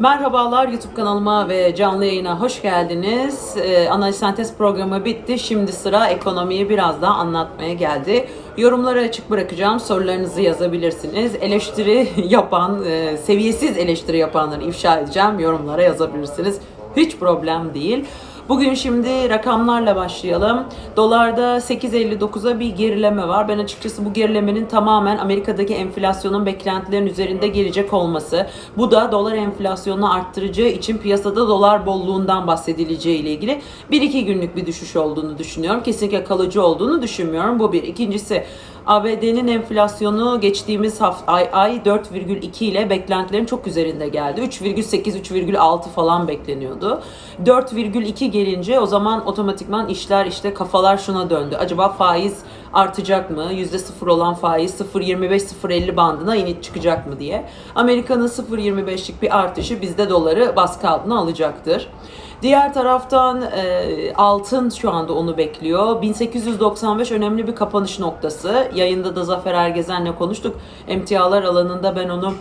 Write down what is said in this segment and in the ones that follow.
Merhabalar YouTube kanalıma ve canlı yayına hoş geldiniz. Ee, analiz sentez programı bitti. Şimdi sıra ekonomiyi biraz daha anlatmaya geldi. Yorumları açık bırakacağım. Sorularınızı yazabilirsiniz. Eleştiri yapan, e, seviyesiz eleştiri yapanları ifşa edeceğim. Yorumlara yazabilirsiniz. Hiç problem değil. Bugün şimdi rakamlarla başlayalım. Dolarda 8.59'a bir gerileme var. Ben açıkçası bu gerilemenin tamamen Amerika'daki enflasyonun beklentilerin üzerinde gelecek olması. Bu da dolar enflasyonunu arttıracağı için piyasada dolar bolluğundan bahsedileceği ile ilgili 1-2 günlük bir düşüş olduğunu düşünüyorum. Kesinlikle kalıcı olduğunu düşünmüyorum. Bu bir. İkincisi ABD'nin enflasyonu geçtiğimiz hafta ay, ay 4,2 ile beklentilerin çok üzerinde geldi. 3,8 3,6 falan bekleniyordu. 4,2 gelince o zaman otomatikman işler işte kafalar şuna döndü. Acaba faiz artacak mı? %0 olan faiz 0.25-0.50 bandına inip çıkacak mı diye. Amerika'nın 0.25'lik bir artışı bizde doları baskı altına alacaktır. Diğer taraftan e, altın şu anda onu bekliyor. 1895 önemli bir kapanış noktası. Yayında da Zafer Ergezen'le konuştuk. Emtialar alanında ben onu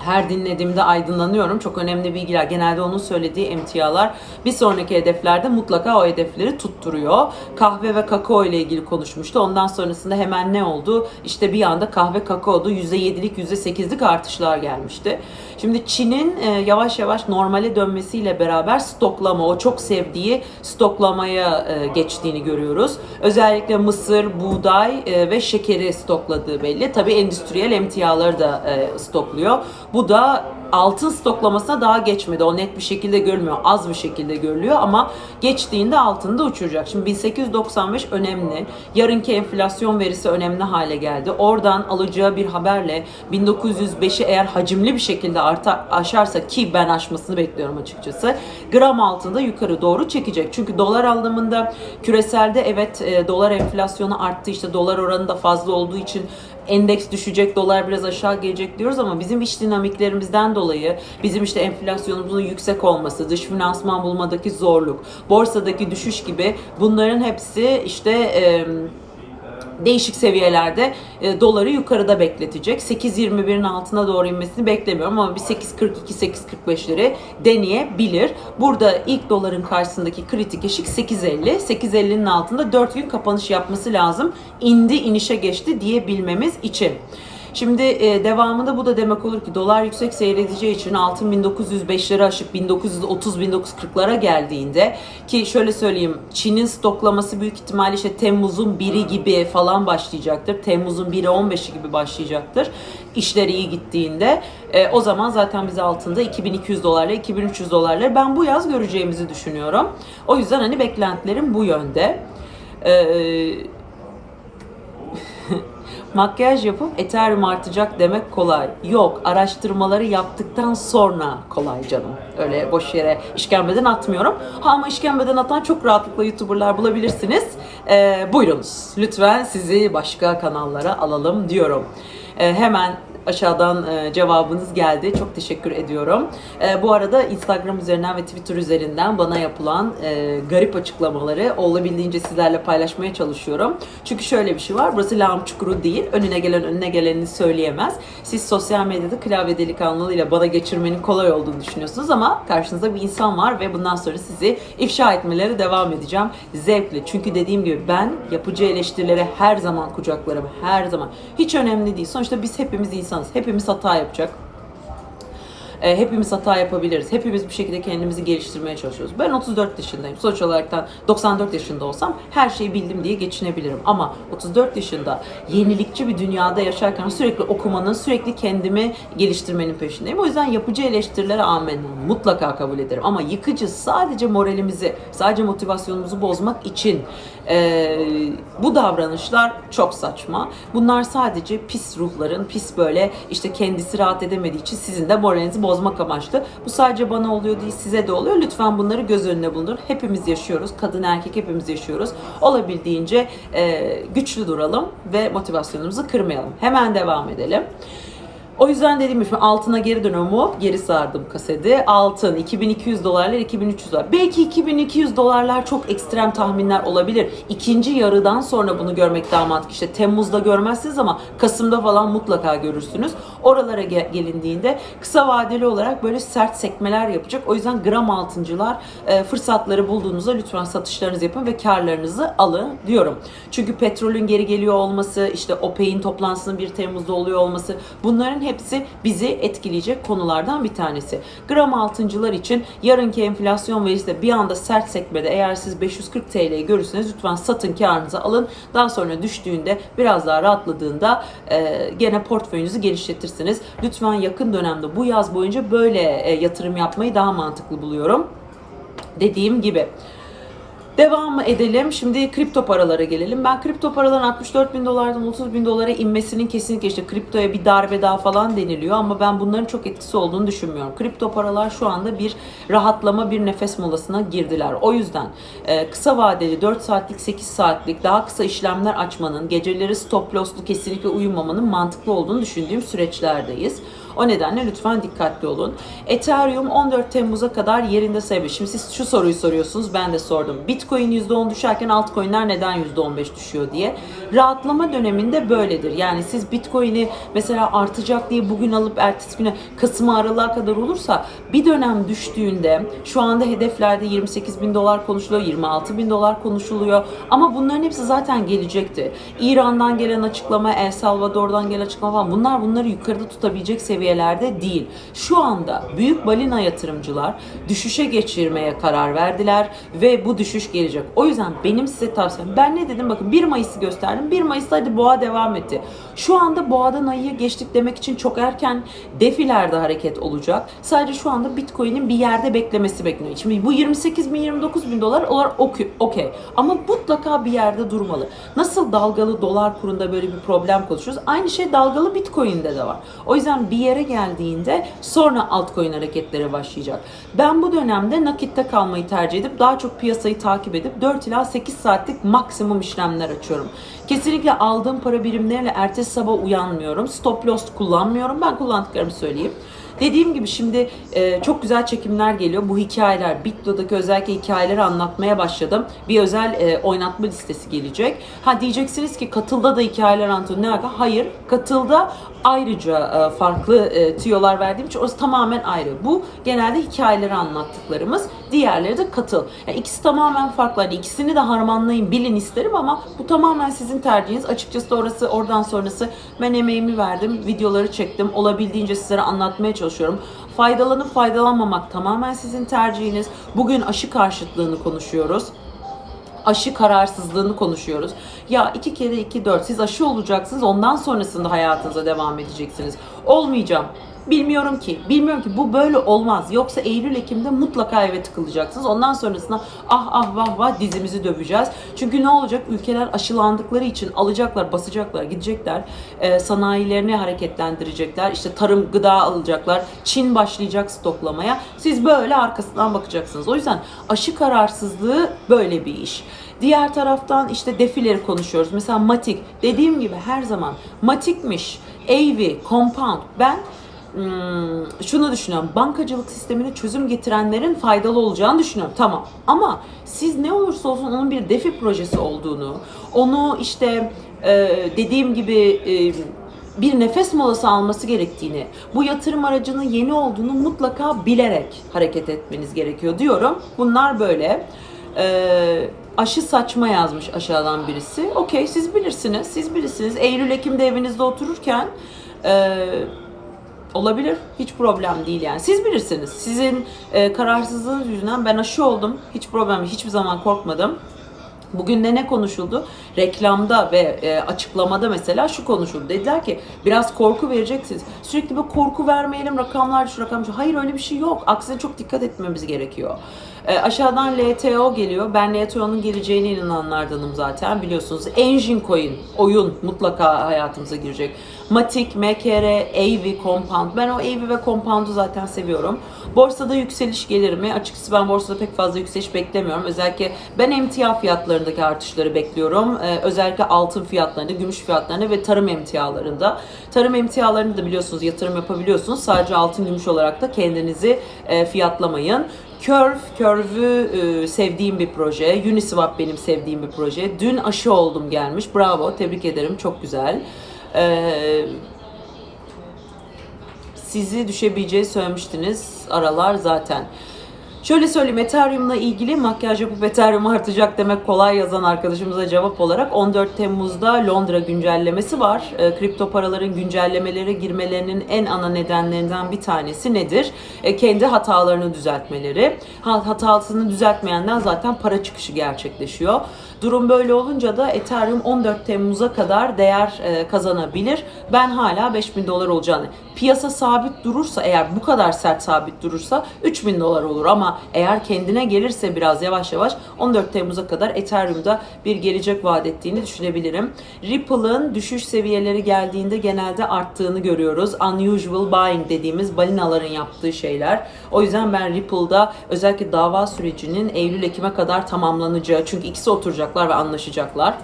her dinlediğimde aydınlanıyorum. Çok önemli bilgiler. Genelde onun söylediği emtialar bir sonraki hedeflerde mutlaka o hedefleri tutturuyor. Kahve ve kakao ile ilgili konuşmuştu. Ondan sonrasında hemen ne oldu? İşte bir anda kahve kakaoda %7'lik %8'lik artışlar gelmişti. Şimdi Çin'in e, yavaş yavaş normale dönmesiyle beraber stoklama, o çok sevdiği stoklamaya e, geçtiğini görüyoruz. Özellikle mısır, buğday e, ve şekeri stokladığı belli. Tabii endüstriyel emtiaları da stokluyor. Bu da altın stoklamasına daha geçmedi. O net bir şekilde görülmüyor. Az bir şekilde görülüyor ama geçtiğinde altında uçuracak. Şimdi 1895 önemli. Yarınki enflasyon verisi önemli hale geldi. Oradan alacağı bir haberle 1905'i eğer hacimli bir şekilde artar, aşarsa ki ben aşmasını bekliyorum açıkçası. Gram altında yukarı doğru çekecek. Çünkü dolar anlamında küreselde evet e, dolar enflasyonu arttı. İşte dolar oranı da fazla olduğu için endeks düşecek, dolar biraz aşağı gelecek diyoruz ama bizim iş dinamiklerimizden dolayı bizim işte enflasyonumuzun yüksek olması, dış finansman bulmadaki zorluk, borsadaki düşüş gibi bunların hepsi işte e, değişik seviyelerde e, doları yukarıda bekletecek. 8.21'in altına doğru inmesini beklemiyorum ama bir 8.42-8.45'leri deneyebilir. Burada ilk doların karşısındaki kritik eşik 8.50. 8.50'nin altında 4 gün kapanış yapması lazım. İndi inişe geçti diyebilmemiz için. Şimdi e, devamında bu da demek olur ki dolar yüksek seyredeceği için altın 1905'leri aşıp 1930-1940'lara geldiğinde ki şöyle söyleyeyim Çin'in stoklaması büyük ihtimalle işte Temmuz'un 1'i gibi falan başlayacaktır. Temmuz'un 1'i 15'i gibi başlayacaktır. İşler iyi gittiğinde e, o zaman zaten biz altında 2200 dolarla 2300 dolarla ben bu yaz göreceğimizi düşünüyorum. O yüzden hani beklentilerim bu yönde. Eee makyaj yapıp Ethereum artacak demek kolay. Yok, araştırmaları yaptıktan sonra kolay canım. Öyle boş yere işkembeden atmıyorum. Ha ama işkembeden atan çok rahatlıkla YouTuber'lar bulabilirsiniz. Ee, buyurunuz. Lütfen sizi başka kanallara alalım diyorum. Ee, hemen aşağıdan e, cevabınız geldi. Çok teşekkür ediyorum. E, bu arada Instagram üzerinden ve Twitter üzerinden bana yapılan e, garip açıklamaları olabildiğince sizlerle paylaşmaya çalışıyorum. Çünkü şöyle bir şey var. Burası lağım çukuru değil. Önüne gelen önüne gelenini söyleyemez. Siz sosyal medyada klavye delikanlılığıyla bana geçirmenin kolay olduğunu düşünüyorsunuz ama karşınızda bir insan var ve bundan sonra sizi ifşa etmeleri devam edeceğim. Zevkle. Çünkü dediğim gibi ben yapıcı eleştirilere her zaman kucaklarım. Her zaman. Hiç önemli değil. Sonuçta biz hepimiz insanız. Hepimiz hata yapacak. E, hepimiz hata yapabiliriz. Hepimiz bir şekilde kendimizi geliştirmeye çalışıyoruz. Ben 34 yaşındayım. Sonuç olarak da 94 yaşında olsam her şeyi bildim diye geçinebilirim. Ama 34 yaşında yenilikçi bir dünyada yaşarken sürekli okumanın, sürekli kendimi geliştirmenin peşindeyim. O yüzden yapıcı eleştirilere amenna mutlaka kabul ederim. Ama yıkıcı sadece moralimizi, sadece motivasyonumuzu bozmak için e, bu davranışlar çok saçma. Bunlar sadece pis ruhların, pis böyle işte kendisi rahat edemediği için sizin de moralinizi bozmak amaçlı. Bu sadece bana oluyor değil size de oluyor. Lütfen bunları göz önüne bulundurun. Hepimiz yaşıyoruz. Kadın erkek hepimiz yaşıyoruz. Olabildiğince e, güçlü duralım ve motivasyonumuzu kırmayalım. Hemen devam edelim. O yüzden dediğim gibi altına geri dönüyorum. Geri sardım kaseti. Altın 2200 dolarlar 2300 dolar. Belki 2200 dolarlar çok ekstrem tahminler olabilir. İkinci yarıdan sonra bunu görmek daha mantıklı. İşte Temmuz'da görmezsiniz ama Kasım'da falan mutlaka görürsünüz. Oralara ge- gelindiğinde kısa vadeli olarak böyle sert sekmeler yapacak. O yüzden gram altıncılar e, fırsatları bulduğunuzda lütfen satışlarınızı yapın ve karlarınızı alın diyorum. Çünkü petrolün geri geliyor olması, işte OPEC'in toplantısının 1 Temmuz'da oluyor olması bunların hepsi bizi etkileyecek konulardan bir tanesi. Gram altıncılar için yarınki enflasyon verisi de bir anda sert sekmede eğer siz 540 TL'yi görürseniz lütfen satın karınızı alın. Daha sonra düştüğünde biraz daha rahatladığında e, gene portföyünüzü genişletirsiniz. Lütfen yakın dönemde bu yaz boyunca böyle e, yatırım yapmayı daha mantıklı buluyorum. Dediğim gibi. Devam edelim. Şimdi kripto paralara gelelim. Ben kripto paraların 64 bin dolardan 30 bin dolara inmesinin kesinlikle işte kriptoya bir darbe daha falan deniliyor ama ben bunların çok etkisi olduğunu düşünmüyorum. Kripto paralar şu anda bir rahatlama, bir nefes molasına girdiler. O yüzden e, kısa vadeli 4 saatlik, 8 saatlik daha kısa işlemler açmanın, geceleri stop loss'lu kesinlikle uyumamanın mantıklı olduğunu düşündüğüm süreçlerdeyiz. O nedenle lütfen dikkatli olun. Ethereum 14 Temmuz'a kadar yerinde sayabilir. Şimdi siz şu soruyu soruyorsunuz. Ben de sordum. Bitcoin %10 düşerken altcoin'ler neden %15 düşüyor diye. Rahatlama döneminde böyledir. Yani siz Bitcoin'i mesela artacak diye bugün alıp ertesi güne Kasım Aralık'a kadar olursa bir dönem düştüğünde şu anda hedeflerde 28 bin dolar konuşuluyor, 26 bin dolar konuşuluyor. Ama bunların hepsi zaten gelecekti. İran'dan gelen açıklama, El Salvador'dan gelen açıklama falan bunlar bunları yukarıda tutabilecek seviyelerde değil. Şu anda büyük balina yatırımcılar düşüşe geçirmeye karar verdiler ve bu düşüş gelecek. O yüzden benim size tavsiyem ben ne dedim bakın 1 Mayıs'ı gösterdim. 1 Mayıs'ta hadi boğa devam etti. Şu anda boğadan ayı geçtik demek için çok erken defilerde hareket olacak. Sadece şu anda Bitcoin'in bir yerde beklemesi bekleniyor. Şimdi bu 28 bin 29 bin dolar okey. okey. Ama mutlaka bir yerde durmalı. Nasıl dalgalı dolar kurunda böyle bir problem konuşuyoruz. Aynı şey dalgalı Bitcoin'de de var. O yüzden bir yere geldiğinde sonra altcoin hareketleri başlayacak. Ben bu dönemde nakitte kalmayı tercih edip daha çok piyasayı takip edip 4 ila 8 saatlik maksimum işlemler açıyorum. Kesinlikle aldığım para birimleriyle ertesi sabah uyanmıyorum. Stop loss kullanmıyorum. Ben kullandıklarımı söyleyeyim. Dediğim gibi şimdi e, çok güzel çekimler geliyor. Bu hikayeler, Bitlo'daki özellikle hikayeleri anlatmaya başladım. Bir özel e, oynatma listesi gelecek. Ha diyeceksiniz ki katılda da hikayeler anlatıyor. Ne alaka? Hayır. Katılda ayrıca e, farklı e, tüyolar verdiğim için orası tamamen ayrı. Bu genelde hikayeleri anlattıklarımız. Diğerleri de katıl. Yani ikisi tamamen farklı. Hani ikisini de harmanlayın, bilin isterim ama bu tamamen sizin tercihiniz. Açıkçası orası oradan sonrası ben emeğimi verdim, videoları çektim. Olabildiğince sizlere anlatmaya çalışıyorum. Faydalanıp faydalanmamak tamamen sizin tercihiniz. Bugün aşı karşıtlığını konuşuyoruz aşı kararsızlığını konuşuyoruz. Ya iki kere iki dört siz aşı olacaksınız ondan sonrasında hayatınıza devam edeceksiniz. Olmayacağım. Bilmiyorum ki. Bilmiyorum ki bu böyle olmaz. Yoksa Eylül Ekim'de mutlaka eve tıkılacaksınız. Ondan sonrasında ah ah vah vah dizimizi döveceğiz. Çünkü ne olacak? Ülkeler aşılandıkları için alacaklar, basacaklar, gidecekler. Ee, sanayilerini hareketlendirecekler. İşte tarım, gıda alacaklar. Çin başlayacak stoklamaya. Siz böyle arkasından bakacaksınız. O yüzden aşı kararsızlığı böyle bir iş. Diğer taraftan işte defileri konuşuyoruz. Mesela Matik. Dediğim gibi her zaman Matik'miş, Avy, Compound. Ben şunu düşünüyorum. Bankacılık sistemine çözüm getirenlerin faydalı olacağını düşünüyorum. Tamam. Ama siz ne olursa olsun onun bir defi projesi olduğunu, onu işte e, dediğim gibi e, bir nefes molası alması gerektiğini, bu yatırım aracının yeni olduğunu mutlaka bilerek hareket etmeniz gerekiyor diyorum. Bunlar böyle. Ee, aşı saçma yazmış aşağıdan birisi. Okey siz bilirsiniz, siz bilirsiniz. Eylül-Ekim'de evinizde otururken e, olabilir. Hiç problem değil yani. Siz bilirsiniz. Sizin e, kararsızlığınız yüzünden ben aşı oldum. Hiç problem. Hiçbir zaman korkmadım. Bugün de ne konuşuldu? Reklamda ve e, açıklamada mesela şu konuşuldu. Dediler ki biraz korku vereceksiniz. Sürekli bir korku vermeyelim rakamlar şu rakam şu. Hayır öyle bir şey yok. Aksine çok dikkat etmemiz gerekiyor. E, aşağıdan LTO geliyor. Ben LTO'nun geleceğine inananlardanım zaten biliyorsunuz. Engine Coin, oyun mutlaka hayatımıza girecek. Matic, MKR, AV, Compound. Ben o AV ve Compound'u zaten seviyorum. Borsada yükseliş gelir mi? Açıkçası ben borsada pek fazla yükseliş beklemiyorum. Özellikle ben emtia fiyatlarındaki artışları bekliyorum. Ee, özellikle altın fiyatlarında, gümüş fiyatlarında ve tarım emtialarında. Tarım emtialarında da biliyorsunuz yatırım yapabiliyorsunuz. Sadece altın gümüş olarak da kendinizi e, fiyatlamayın. Curve, Curve'ü e, sevdiğim bir proje. Uniswap benim sevdiğim bir proje. Dün aşı oldum gelmiş. Bravo, tebrik ederim. Çok güzel. Ee, sizi düşebileceği söylemiştiniz. Aralar zaten. Şöyle söyleyeyim Ethereum'la ilgili makyaj yapıp Ethereum artacak demek kolay yazan arkadaşımıza cevap olarak 14 Temmuz'da Londra güncellemesi var. E, kripto paraların güncellemelere girmelerinin en ana nedenlerinden bir tanesi nedir? E, kendi hatalarını düzeltmeleri. Ha, hatasını düzeltmeyenden zaten para çıkışı gerçekleşiyor. Durum böyle olunca da Ethereum 14 Temmuz'a kadar değer e, kazanabilir. Ben hala 5000 dolar olacağını. Piyasa sabit durursa eğer bu kadar sert sabit durursa 3000 dolar olur ama eğer kendine gelirse biraz yavaş yavaş 14 Temmuz'a kadar Ethereum'da bir gelecek vaat ettiğini düşünebilirim. Ripple'ın düşüş seviyeleri geldiğinde genelde arttığını görüyoruz. Unusual buying dediğimiz balinaların yaptığı şeyler. O yüzden ben Ripple'da özellikle dava sürecinin Eylül-Ekim'e kadar tamamlanacağı çünkü ikisi oturacaklar ve anlaşacaklar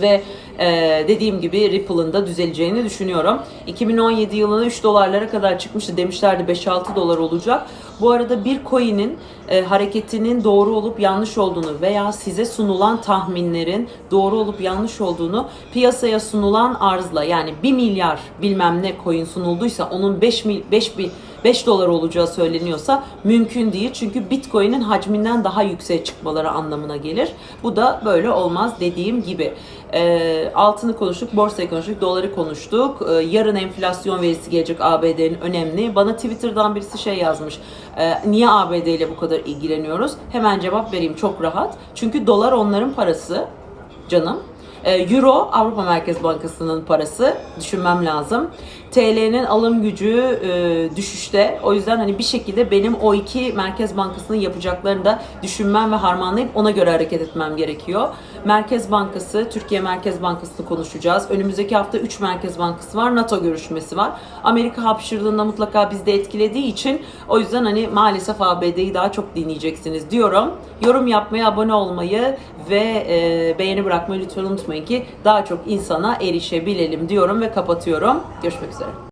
ve e, dediğim gibi Ripple'ın da düzeleceğini düşünüyorum. 2017 yılında 3 dolarlara kadar çıkmıştı. Demişlerdi 5-6 dolar olacak. Bu arada bir coin'in e, hareketinin doğru olup yanlış olduğunu veya size sunulan tahminlerin doğru olup yanlış olduğunu piyasaya sunulan arzla yani 1 milyar bilmem ne coin sunulduysa onun 5 mil 5 bin 5 dolar olacağı söyleniyorsa mümkün değil. Çünkü Bitcoin'in hacminden daha yükseğe çıkmaları anlamına gelir. Bu da böyle olmaz dediğim gibi. Ee, altını konuştuk, borsayı konuştuk, doları konuştuk. Ee, yarın enflasyon verisi gelecek ABD'nin önemli. Bana Twitter'dan birisi şey yazmış. Ee, niye ABD ile bu kadar ilgileniyoruz? Hemen cevap vereyim çok rahat. Çünkü dolar onların parası canım. Ee, Euro Avrupa Merkez Bankası'nın parası düşünmem lazım. TL'nin alım gücü e, düşüşte. O yüzden hani bir şekilde benim o iki Merkez Bankası'nın yapacaklarını da düşünmem ve harmanlayıp ona göre hareket etmem gerekiyor. Merkez Bankası, Türkiye Merkez Bankası'nı konuşacağız. Önümüzdeki hafta 3 Merkez Bankası var. NATO görüşmesi var. Amerika hapşırdığında mutlaka bizde etkilediği için o yüzden hani maalesef ABD'yi daha çok dinleyeceksiniz diyorum. Yorum yapmayı, abone olmayı ve e, beğeni bırakmayı lütfen unutmayın ki daha çok insana erişebilelim diyorum ve kapatıyorum. Görüşmek üzere.